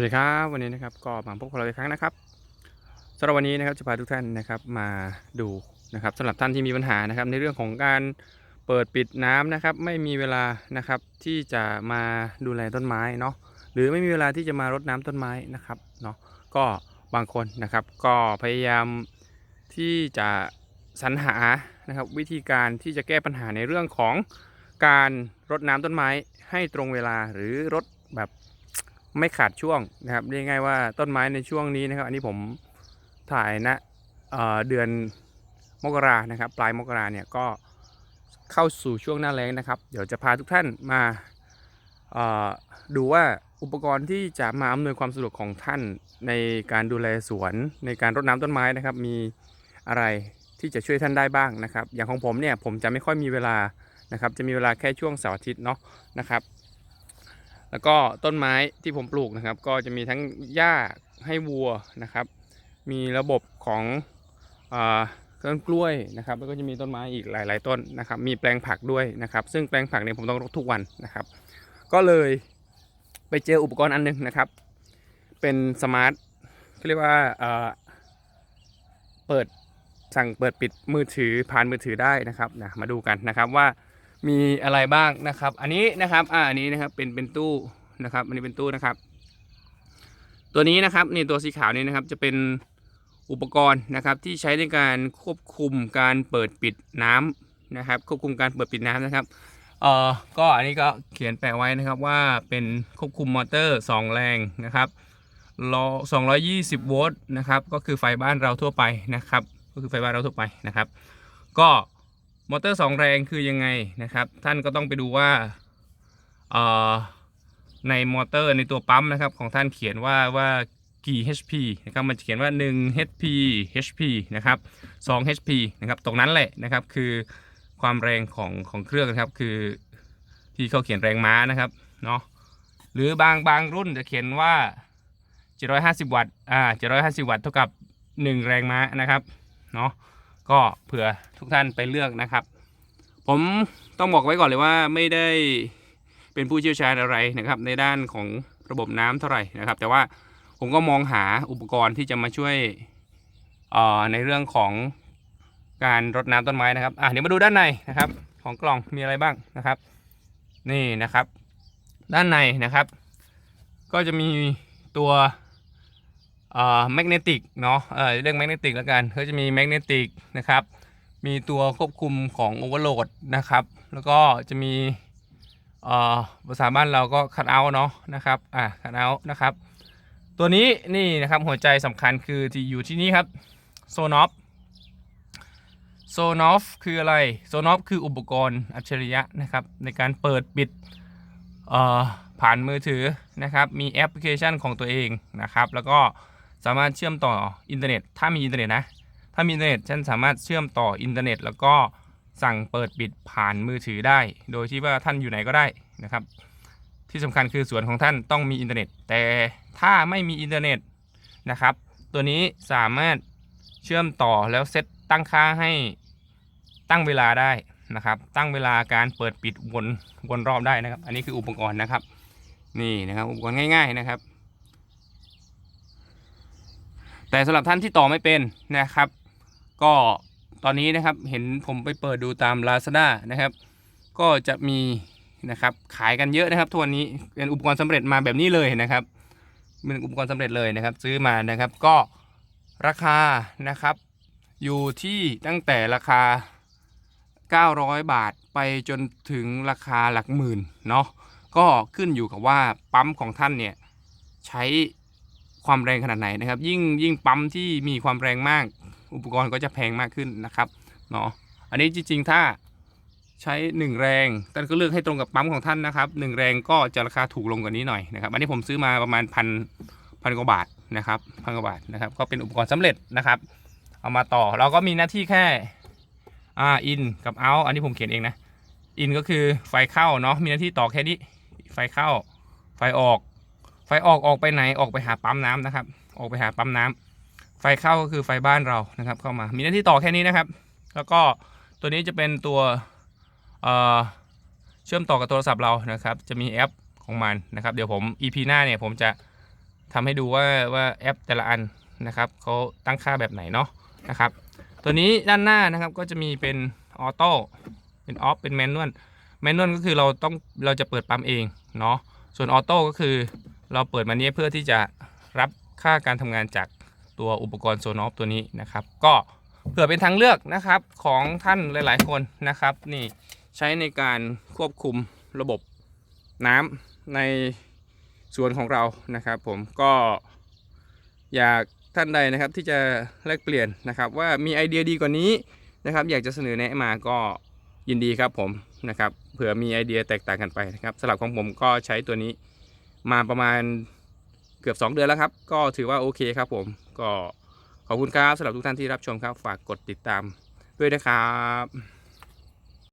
วัสดีครับวันนี้นะครับก็มาพบกับเราอีกครั้งนะครับสำหรับวันนี้นะครับจะพาทุกท่านนะครับมาดูนะครับสำหรับท่านที่มีปัญหานะครับ ในเรื่องของการเปิดปิดน้ำนะครับ ไม่มีเวลานะครับที่จะมาดูแลต้นไม้เนาะหรือไม่มีเวลาที่จะมารดน้ำต้นไม้นะครับเนาะก็บางคนนะครับก็พยายามที่จะสรรหานะครับวิธีการที่จะแก้ปัญหาในเรื่องของการรดน้ำต้นไม้ให้ตรงเวลาหรือรดแบบ ไม่ขาดช่วงนะครับเรียกง่ายว่าต้นไม้ในช่วงนี้นะครับ อันนี้ผมถ่ายนะเเดือนมกรานะครับ ปลายมกราเนี่ยก็เข้าสู่ช่วงหน้าแล้งนะครับ เดี๋ยวจะพาทุกท่านมาดูว่าอุปกรณ์ที่จะมาอำนวยความสะดวกของท่านในการดูแลสวน ในการรดน้ำต้นไม้นะครับ มีอะไรที่จะช่วยท่านได้บ้างนะครับ อย่างของผมเนี่ยผมจะไม่ค่อยมีเวลานะครับ จะมีเวลาแค่ช่วงเสาร์อาทิตย์เนาะนะครับ แล้วก็ต้นไม้ที่ผมปลูกนะครับ ก็จะมีทั้งหญ้าให้วัวนะครับ มีระบบของอต้นกล้วยนะครับ แล้วก็จะมีต้นไม้อีกหลาย ๆ ต้นนะครับ มีแปลงผักด้วยนะครับ ซึ่งแปลงผักเนี่ยผมต้องรดทุกวันนะครับ ก็เลยไปเจออุปกรณ์อันหนึงนะครับ เป็นสมาร์ทเรียกว่าอ่าเปิดสั่งเปิดปิดมือถือผ่านมือถือได้นะครับนะมาดูกันนะครับว่า มีอะไรบ้างนะครับ อันนี้นะครับ อ่าอันนี้นะครับเป็นเป็นตู้นะครับ อันนี้เป็นตู้นะครับ ตัวนี้นะครับนี่ตัวสีขาวนี่นะครับ จะเป็นอุปกรณ์นะครับที่ใช้ในการควบคุมการเปิดปิดน้ำนะครับ ควบคุมการเปิดปิดน้ำนะครับเอ่อก็อันนี้ก็เขียนแปะไว้นะครับว่าเป็นควบคุมมอเตอร์ 2 แรงนะครับรอ220 โวลต์นะครับ ก็คือไฟบ้านเราทั่วไปนะครับ ก็คือไฟบ้านเราทั่วไปนะครับ ก็ มอเตอร์2แรงคือยังไงนะครับ ท่านก็ต้องไปดูว่าในมอเตอร์ในตัวปั๊มนะครับ ของท่านเขียนว่าว่ากี่ HP นะครับมันจะเขียนว่า 1 HP HP นะครับ2 HP นะครับตรงนั้นแหละนะครับคือความแรงของของเครื่องนะครับคือที่เขาเขียนแรงม้านะครับเนาะหรือบางบางรุ่นจะเขียนว่า 750 วัตต์อ่า750 วัตต์เท่ากับ 1 แรงม้านะครับเนาะ ก็เผื่อทุกท่านไปเลือกนะครับ ผมต้องบอกไว้ก่อนเลยว่าไม่ได้เป็นผู้เชี่ยวชาญอะไรนะครับ ในด้านของระบบน้ำเท่าไหร่นะครับ แต่ว่าผมก็มองหาอุปกรณ์ที่จะมาช่วยในเรื่องของการรดน้ำต้นไม้นะครับอะเดี๋ยวมาดูด้านในนะครับ ของกล่องมีอะไรบ้างนะครับ นี่นะครับ ด้านในนะครับ ก็จะมีตัว แมกเนติกเนาะเออเรื่องแมกเนติกแล้วกันก็จะมีแมกเนติกนะครับมีตัวควบคุมของโอเวอร์โหลดนะครับ แล้วก็จะมีภาษาบ้านเราก็คัดเอาเนาะนะครับอะคัดเอานะครับ ตัวนี้นี่นะครับหัวใจสำคัญคือที่อยู่ที่นี่ครับโซนอฟโซนอฟคืออะไรโซนอฟคืออุปกรณ์อัจฉริยะนะครับ ในการเปิดปิดผ่านมือถือนะครับ มีแอปพลิเคชันของตัวเองนะครับ แล้วก็ สามารถเชื่อมต่ออินเทอร์เน็ต ถ้ามีอินเทอร์เน็ตนะ ถ้ามีอินเทอร์เน็ตฉันสามารถเชื่อมต่ออินเทอร์เน็ต แล้วก็สั่งเปิดปิดผ่านมือถือได้ โดยที่ว่าท่านอยู่ไหนก็ได้นะครับ ที่สำคัญคือสวนของท่านต้องมีอินเทอร์เน็ต แต่ถ้าไม่มีอินเทอร์เน็ตนะครับ ตัวนี้สามารถเชื่อมต่อแล้วเซตตั้งค่าให้ตั้งเวลาได้นะครับ ตั้งเวลาการเปิดปิดวนวนรอบได้นะครับ อันนี้คืออุปกรณ์นะครับ นี่นะครับอุปกรณ์ง่าย ๆนะครับ แต่สำหรับท่านที่ต่อไม่เป็นนะครับ ก็ตอนนี้นะครับเห็นผมไปเปิดดูตาม Lazada นะครับ ก็จะมีนะครับขายกันเยอะนะครับทุกวันนี้เป็นอุปกรณ์สำเร็จมาแบบนี้เลยนะครับเป็นอุปกรณ์สำเร็จเลยนะครับ ซื้อมานะครับก็ราคานะครับ อยู่ที่ตั้งแต่ราคา 900 บาทไปจนถึงราคาหลักหมื่นเนาะก็ขึ้นอยู่กับว่าปั๊มของท่านเนี่ยใช้ ความแรงขนาดไหนนะครับ ยิ่งยิ่งปั๊มที่มีความแรงมาก อุปกรณ์ก็จะแพงมากขึ้นนะครับเนาะอันนี้จริง ๆ ถ้าใช้ 1 แรงท่านก็เลือกให้ตรงกับปั๊มของท่านนะครับ 1 แรงก็จะราคาถูกลงกว่านี้หน่อยนะครับอันนี้ผมซื้อมาประมาณพันพันกว่าบาทนะครับพันกว่าบาทนะครับ ก็เป็นอุปกรณ์สำเร็จนะครับ เอามาต่อเราก็มีหน้าที่แค่อ่าอินกับเอาอันนี้ผมเขียนเองนะอินก็คือไฟเข้าเนาะมีหน้าที่ต่อแค่นี้ไฟเข้าไฟออก ไฟออกออกไปไหนออกไปหาปั๊มน้ำนะครับ ออกไปหาปั๊มน้ำไฟเข้าก็คือไฟบ้านเรานะครับ เข้ามามีหน้าที่ต่อแค่นี้นะครับ แล้วก็ตัวนี้จะเป็นตัวเเชื่อมต่อกับโทรศัพท์เรานะครับ จะมีแอปของมันนะครับ เดี๋ยวผม EP หน้าเนี่ยผมจะทำให้ดูว่าว่าแอปแต่ละอันนะครับเขาตั้งค่าแบบไหนเนาะนะครับ ตัวนี้ด้านหน้านะครับก็จะมีเป็นออโต้เป็นออฟเป็นแมนนวลแมนนวลก็คือเราต้องเราจะเปิดปั๊มเองเนาะส่วนออโต้ก็คือ เราเปิดมาเนี้ยเพื่อที่จะรับค่าการทำงานจากตัวอุปกรณ์โซนอฟตัวนี้นะครับ ก็เผื่อเป็นทางเลือกนะครับของท่านหลาย ๆ คนนะครับ นี่ใช้ในการควบคุมระบบน้ำในสวนของเรานะครับ ผมก็อยากท่านใดนะครับที่จะแลกเปลี่ยนนะครับ ว่ามีไอเดียดีกว่านี้นะครับ อยากจะเสนอแนะมาก็ยินดีครับผมนะครับเผื่อมีไอเดียแตกต่างกันไปนะครับสำหรับของผมก็ใช้ตัวนี้ มาประมาณเกือบ 2 เดือนแล้วครับ ก็ถือว่าโอเคครับผม ก็ขอบคุณครับสำหรับทุกท่านที่รับชมครับ ฝากกดติดตามด้วยนะครับ